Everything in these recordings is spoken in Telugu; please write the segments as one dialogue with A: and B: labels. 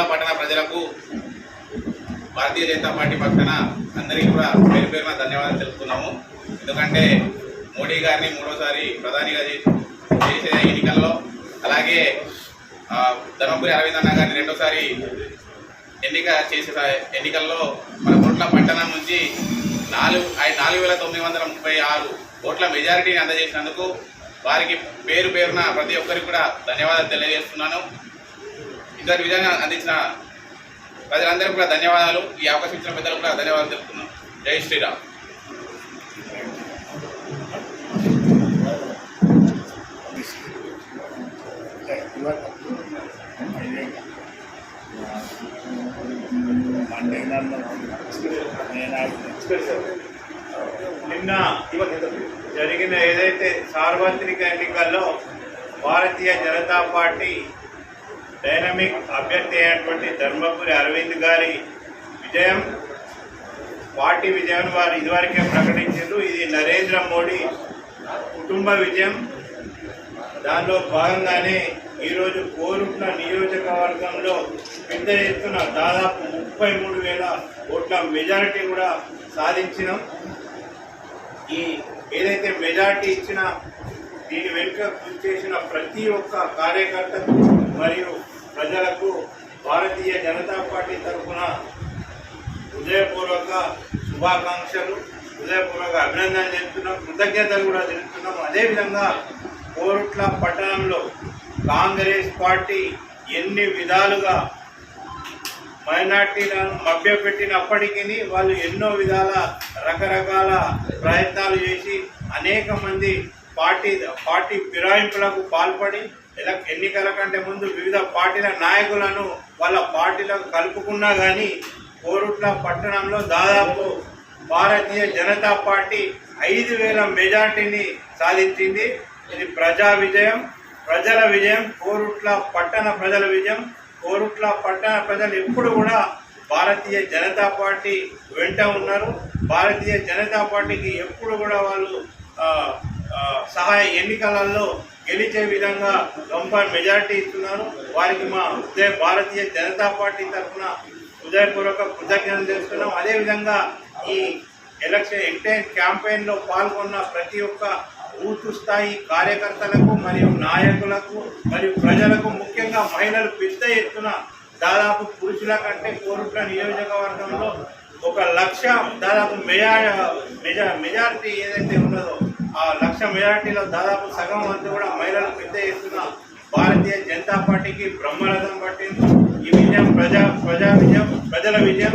A: గురుల పట్టణ ప్రజలకు భారతీయ జనతా పార్టీ పక్షాన అందరికీ కూడా పేరు పేరున ధన్యవాదాలు తెలుపుతున్నాము. ఎందుకంటే మోడీ గారిని మూడోసారి ప్రధానిగా చేసే ఎన్నికల్లో అలాగే ధర్మపురి అరవింద్ అన్న గారిని రెండోసారి ఎన్నిక చేసే ఎన్నికల్లో మన గురుట్ల పట్టణం నుంచి నాలుగు ఐ- నాలుగు వేల తొమ్మిది వందల ముప్పై ఆరు ఓట్ల మెజారిటీని అందజేసినందుకు వారికి పేరు పేరున ప్రతి ఒక్కరికి కూడా ధన్యవాదాలు తెలియజేస్తున్నాను. ఇద్దరు విధంగా అందించిన ప్రజలందరికీ కూడా ధన్యవాదాలు. ఈ అవకాశం ఇచ్చిన పెద్దలకు కూడా ధన్యవాదాలు తెలుపుతున్నాం. జై శ్రీరామ్.
B: నిన్న జరిగిన ఏదైతే సార్వత్రిక ఎన్నికల్లో భారతీయ జనతా పార్టీ డైనమిక్ అభ్యర్థి అయినటువంటి ధర్మపురి అరవింద్ గారి విజయం పార్టీ విజయం వారు ఇదివరకే ప్రకటించారు ఇది నరేంద్ర మోడీ కుటుంబ విజయం. దానిలో భాగంగానే ఈరోజు కోరుట్ల నియోజకవర్గంలో పెద్ద ఎత్తున దాదాపు ముప్పై మూడు వేల ఓట్ల మెజారిటీ కూడా సాధించినాం. ఈ ఏదైతే మెజారిటీ ఇచ్చిన దీని వెనుక కృషి చేసిన ప్రతి ఒక్క కార్యకర్తకు మరియు ప్రజలకు భారతీయ జనతా పార్టీ తరఫున హృదయపూర్వక శుభాకాంక్షలు హృదయపూర్వక అభినందనలు తెలుపుతున్నాం కృతజ్ఞతలు కూడా తెలుపుతున్నాం. అదేవిధంగా కోరుట్ల పట్టణంలో కాంగ్రెస్ పార్టీ ఎన్ని విధాలుగా మైనార్టీలను మభ్యపెట్టినప్పటికీ వాళ్ళు ఎన్నో విధాల రకరకాల ప్రయత్నాలు చేసి అనేక మంది పార్టీ పార్టీ ఫిరాయింపులకు పాల్పడి ఎన్నికల కంటే ముందు వివిధ పార్టీల నాయకులను వాళ్ళ పార్టీలకు కలుపుకున్నా కానీ కోరుట్ల పట్టణంలో దాదాపు భారతీయ జనతా పార్టీ ఐదు వేల మెజార్టీని సాధించింది. ఇది ప్రజా విజయం ప్రజల విజయం కోరుట్ల పట్టణ ప్రజల విజయం. కోరుట్ల పట్టణ ప్రజలు ఎప్పుడు కూడా భారతీయ జనతా పార్టీ వెంట ఉన్నారు. భారతీయ జనతా పార్టీకి ఎప్పుడు కూడా వాళ్ళు సహాయ ఎన్నికలలో గెలిచే విధంగా గొప్ప మెజారిటీ ఇస్తున్నారు. వారికి మా ఉదయ భారతీయ జనతా పార్టీ తరఫున హృదయపూర్వక కృతజ్ఞతలు తెలుస్తున్నాం అదేవిధంగా ఈ ఎలక్షన్ ఎంటైన్ క్యాంపెయిన్లో పాల్గొన్న ప్రతి ఒక్క బూత్ స్థాయి కార్యకర్తలకు మరియు నాయకులకు మరియు ప్రజలకు ముఖ్యంగా మహిళలు పెద్ద ఎత్తున దాదాపు పురుషుల కంటే కోరుట్ల నియోజకవర్గంలో ఒక లక్ష దాదాపు మెజార్ మెజా మెజారిటీ ఏదైతే ఉన్నదో ఆ లక్ష మెజార్టీలో దాదాపు సగం మంది కూడా మహిళలు పెద్ద ఎత్తున భారతీయ జనతా పార్టీకి బ్రహ్మరథం పట్టింది ఈ విజయం ప్రజా ప్రజా విజయం ప్రజల విజయం.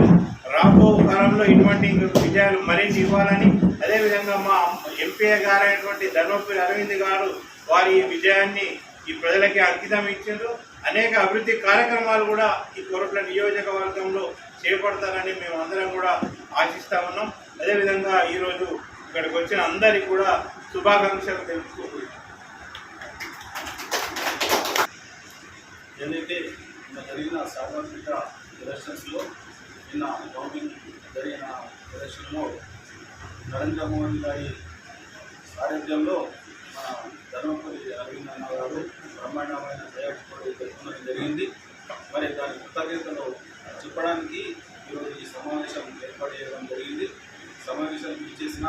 B: రాబో కాలంలో ఇటువంటి విజయాలు మరిన్ని ఇవ్వాలని అదేవిధంగా మా ఎంపీ గారైనటువంటి ధర్మపురి అరవింద్ గారు వారి ఈ విజయాన్ని ఈ ప్రజలకి అంకితం ఇచ్చారు అనేక అభివృద్ధి కార్యక్రమాలు కూడా ఈ కొరట్ల నియోజకవర్గంలో చేపడతారని మేము అందరం కూడా ఆశిస్తా ఉన్నాం. అదేవిధంగా ఈరోజు ఇక్కడికి వచ్చిన అందరి కూడా శుభాకాంక్షలు తెలుపుకుంటున్నాం
C: ఏదైతే నిన్న జరిగిన సార్వత్రిక ఎలక్షన్స్లో నిన్న కౌంటింగ్ జరిగిన ఎలక్షన్లో నరేంద్ర మోడీ గారి సారథ్యంలో మన ధర్మపురి అరవింద్ అన్న గారు బ్రహ్మాండమైన జయపడి జరుపుకోవడం జరిగింది. మరి దాని కృతజ్ఞతలు చెప్పడానికి ఈరోజు ఈ సమావేశం ఏర్పాటు చేయడం జరిగింది. సమావేశం ఇచ్చేసిన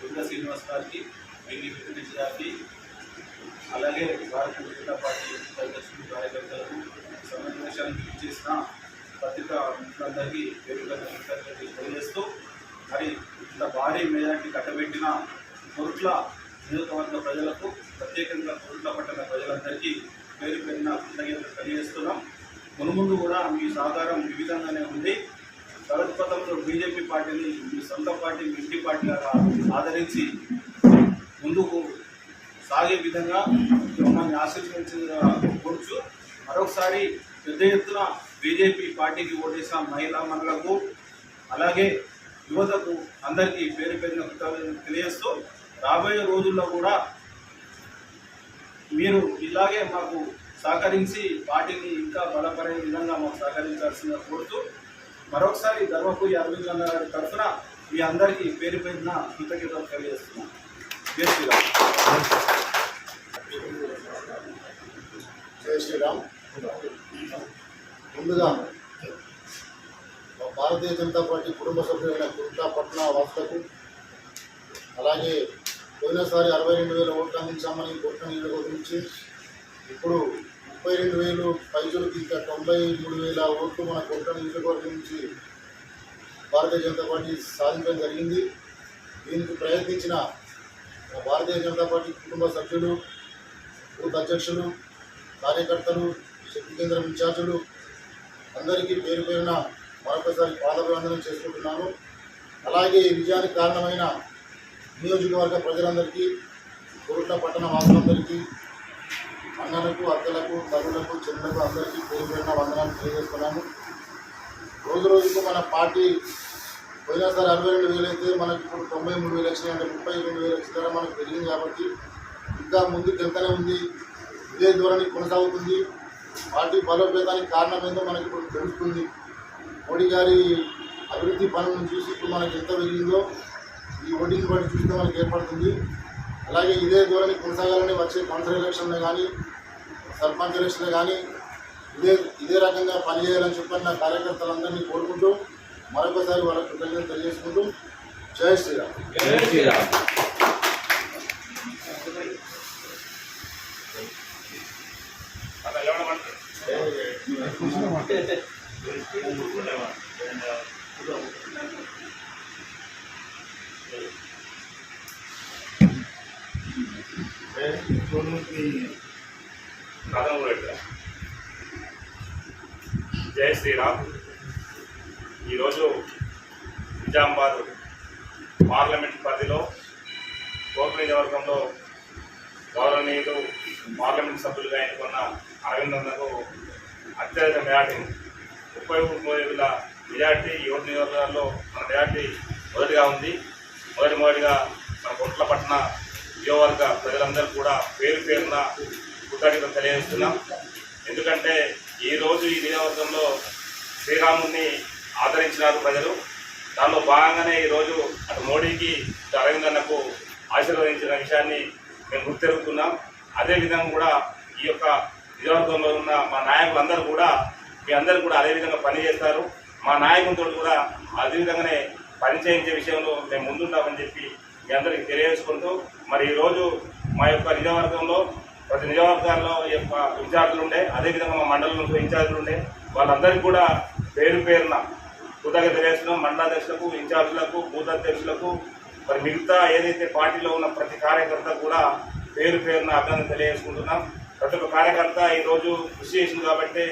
C: దుర్గ శ్రీనివాస్ గారికి మిగిలి వెంకటేష్ గారికి అలాగే భారతీయ జనతా పార్టీ అధ్యక్షులు కార్యకర్తలకు సమావేశానికి ఇచ్చేసిన పత్రికా మిత్రులందరికీ పేరుగా తెలియజేస్తూ మరి ఇంత భారీ మేధాన్ని కట్టబెట్టిన కొరుట్ల నియోజకవర్గ ప్రజలకు ప్రత్యేకంగా కొరుట్ల పట్టణ ప్రజలందరికీ పేరు పెరిగిన కృతజ్ఞతలు తెలియజేస్తున్నాం. మునుముందు కూడా మీ సహకారం వివిధంగానే ఉంది. ప్రగతి బీజేపీ పార్టీని మీ సొంత పార్టీ మీ ఇంటి పార్టీలాగా ఆదరించి ముందుకు సాగే విధంగా మమ్మల్ని ఆశీర్వదించిన కోరుచు. మరొకసారి పెద్ద ఎత్తున బీజేపీ పార్టీకి ఓటేసిన మహిళా మనులకు అలాగే యువతకు అందరికీ పేరు పేరున కృతజ్ఞతలు తెలియజేస్తూ రాబోయే రోజుల్లో కూడా మీరు ఇలాగే మాకు సహకరించి పార్టీని ఇంకా బలపడే విధంగా మాకు సహకరించాల్సిందిగా కోరుతూ మరొకసారి ధర్మపురి అరవింద్ అన్న గారి తరఫున మీ అందరికీ పేరు పేరున కృతజ్ఞతలు తెలియజేస్తున్నాను జై శ్రీరామ్.
D: జై శ్రీరామ్. ముందుగా భారతీయ జనతా పార్టీ కుటుంబ సభ్యులైన కుర్తా పట్న వాసులకు అలాగే పోయినసారి అరవై రెండు వేల ఓట్లు అందించామని కోట్ల నియోజకవర్గం ఇప్పుడు ముప్పై రెండు వేలు పైసలకి ఇంకా తొంభై మూడు వేల ఓట్లు మన కోట్ల నియోజకవర్గం నుంచి భారతీయ జనతా పార్టీ సాధించడం జరిగింది. దీనికి ప్రయత్నించిన భారతీయ జనతా పార్టీ కుటుంబ సభ్యులు బూత్ అధ్యక్షులు కార్యకర్తలు శక్తి కేంద్రం ఇన్ఛార్జులు అందరికీ పేరు పేరున మరొకసారి పాదాభివందనం చేసుకుంటున్నాను. అలాగే ఈ విజయానికి కారణమైన నియోజకవర్గ ప్రజలందరికీ కోరుట్ల పట్టణ వాసులందరికీ అన్నలకు అక్కలకు తల్లులకు చెల్లెలకు అందరికీ పేరు వందనాలు తెలియజేస్తున్నాము రోజు రోజుకు మన పార్టీ పోయినసారి అరవై రెండు వేలు అయితే మనకి ఇప్పుడు తొంభై మూడు వేలు వచ్చినాయి అంటే ముప్పై రెండు వేలు వచ్చిన మనకు పెరిగింది కాబట్టి ఇంకా ముందుకు వెళ్తూనే ఉంది ఇదే ధోరణి కొనసాగుతుంది. పార్టీ బలోపేతానికి కారణం ఏందో మనకి ఇప్పుడు తెలుస్తుంది. మోడీ గారి అభివృద్ధి పనులను చూసి ఇప్పుడు మనకి ఎంత పెరిగిందో ఈ ఓటింగ్ బట్టి చూస్తే మనకి ఏర్పడుతుంది. అలాగే ఇదే ధోరణి కొనసాగాలని వచ్చే కౌన్సిల్ ఎలక్షన్లో కానీ సర్పంచ్ ఎలక్షన్లో కానీ ఇదే ఇదే రకంగా పనిచేయాలని చెప్పని నా కార్యకర్తలందరినీ కోరుకుంటూ మరొకసారి వాళ్ళకు కృతజ్ఞతలు తెలియజేసుకుంటూ జై శ్రీరామ్.
A: అలా ఎవడమంటారు కథను కూడా జై శ్రీరామ్. ఈరోజు నిజామాబాద్ పార్లమెంట్ పరిధిలో కోర్టు నియోజకవర్గంలో గౌరవనీయులు పార్లమెంట్ సభ్యులుగా ఎన్నుకున్న అరవింద్ అత్యధిక మెజార్టీ. ముప్పై ముప్పై వేల మెజార్టీ యువత నియోజకవర్గాల్లో మన మెజార్టీ మొదటిగా ఉంది. మొదటి మొదటిగా మన గుంట్ల పట్టణ నియోజకవర్గ ప్రజలందరూ కూడా పేరు పేరున కృతజ్ఞత తెలియజేస్తున్నాం. ఎందుకంటే ఈరోజు ఈ నియోజకవర్గంలో శ్రీరాముడిని ఆదరించినారు ప్రజలు. దానిలో భాగంగానే ఈరోజు అటు మోడీకి అరవింద్ అన్నకు ఆశీర్వదించిన విషయాన్ని మేము గుర్తెరుగుతున్నాం అదేవిధంగా కూడా ఈ యొక్క నియోజకవర్గంలో ఉన్న మా నాయకులందరూ కూడా మీ అందరూ కూడా అదే విధంగా పనిచేస్తారు. మా నాయకులతో కూడా అదే విధంగానే పని చేయించే విషయంలో మేము ముందుంటామని చెప్పి మీ అందరికీ తెలియజేసుకుంటూ మరి ఈరోజు మా యొక్క నియోజకవర్గంలో ప్రతి నియోజకవర్గాల్లో యొక్క ఇన్ఛార్జీలు ఉండే అదేవిధంగా మా మండలంలో ఇన్ఛార్జీలు ఉండే వాళ్ళందరికీ కూడా పేరు పేరున కృతజ్ఞత తెలియజేస్తున్నాం మండలాధ్యక్షులకు ఇన్ఛార్జీలకు బూత్ అధ్యక్షులకు మరి మిగతా ఏదైతే పార్టీలో ఉన్న ప్రతి కార్యకర్త కూడా పేరు పేరున అభినందన తెలియజేసుకుంటున్నాం. ప్రతి ఒక్క కార్యకర్త ఈరోజు కృషి చేసింది కాబట్టి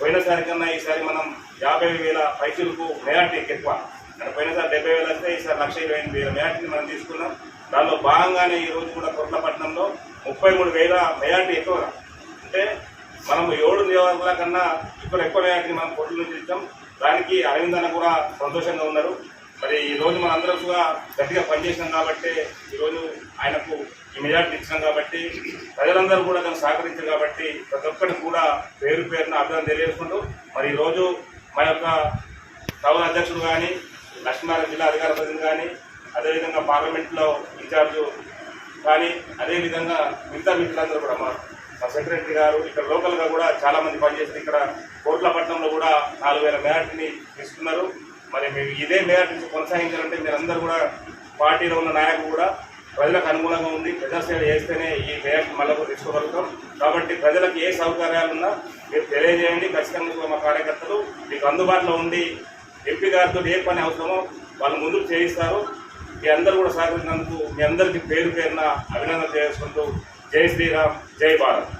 A: పోయినసారి కన్నా ఈసారి మనం యాభై వేల పైసలకు మెజార్టీ ఎక్కువ. అంటే పోయినసారి డెబ్బై వేలు వస్తే ఈసారి లక్ష ఇరవై ఎనిమిది వేల మెజార్టీని మనం తీసుకున్నాం. దానిలో భాగంగానే ఈ రోజు కూడా కొట్లపట్నంలో ముప్పై మూడు వేల మెజార్టీ ఎక్కువ. అంటే మనం ఏడు నియోజకవర్గాల కన్నా ఇక్కడ ఎక్కువ మెజార్టీని మనం కొట్ల నుంచి ఇచ్చాం. దానికి అరవింద్ అన్న కూడా సంతోషంగా ఉన్నారు. మరి ఈ రోజు మనందరం కూడా గట్టిగా పనిచేసినాం కాబట్టి ఈరోజు ఆయనకు ఈ మెజార్టీ ఇచ్చినాం కాబట్టి ప్రజలందరూ కూడా తను సహకరించారు కాబట్టి ప్రతి ఒక్కరికి కూడా పేరు పేరున అభినందన తెలియజేసుకుంటూ మరి ఈరోజు మా యొక్క టౌన్ అధ్యక్షుడు కానీ లక్ష్మీనారాయణ జిల్లా అధికార ప్రతినిధి కానీ అదేవిధంగా పార్లమెంట్లో ఇన్ఛార్జు కానీ అదేవిధంగా మిగతా మిత్రులందరూ కూడా మా మా సెక్రటరీ గారు ఇక్కడ లోకల్గా కూడా చాలామంది పనిచేస్తారు ఇక్కడ కోట్లపట్నంలో కూడా నాలుగు వేల మేరట్ని ఇస్తున్నారు. మరి మీరు ఇదే మెజార్టీ కొనసాగించాలంటే మీరందరూ కూడా పార్టీలో ఉన్న నాయకులు కూడా ప్రజలకు అనుగుణంగా ఉంది ప్రజాసేవ చేస్తేనే ఈ మెజార్టీ మళ్ళీ తీసుకోగలుగుతాం. కాబట్టి ప్రజలకు ఏ సౌకర్యాలు ఉన్నా మీరు తెలియజేయండి. ఖచ్చితంగా మా కార్యకర్తలు మీకు అందుబాటులో ఉండి ఎంపీ గారితో ఏ పని అవసరమో వాళ్ళు ముందుకు చేయిస్తారు. మీ అందరూ కూడా సహకరించినందుకు మీ అందరికీ పేరు పేరున అభినందన చేసుకుంటూ జై శ్రీరామ్ జై భారత్.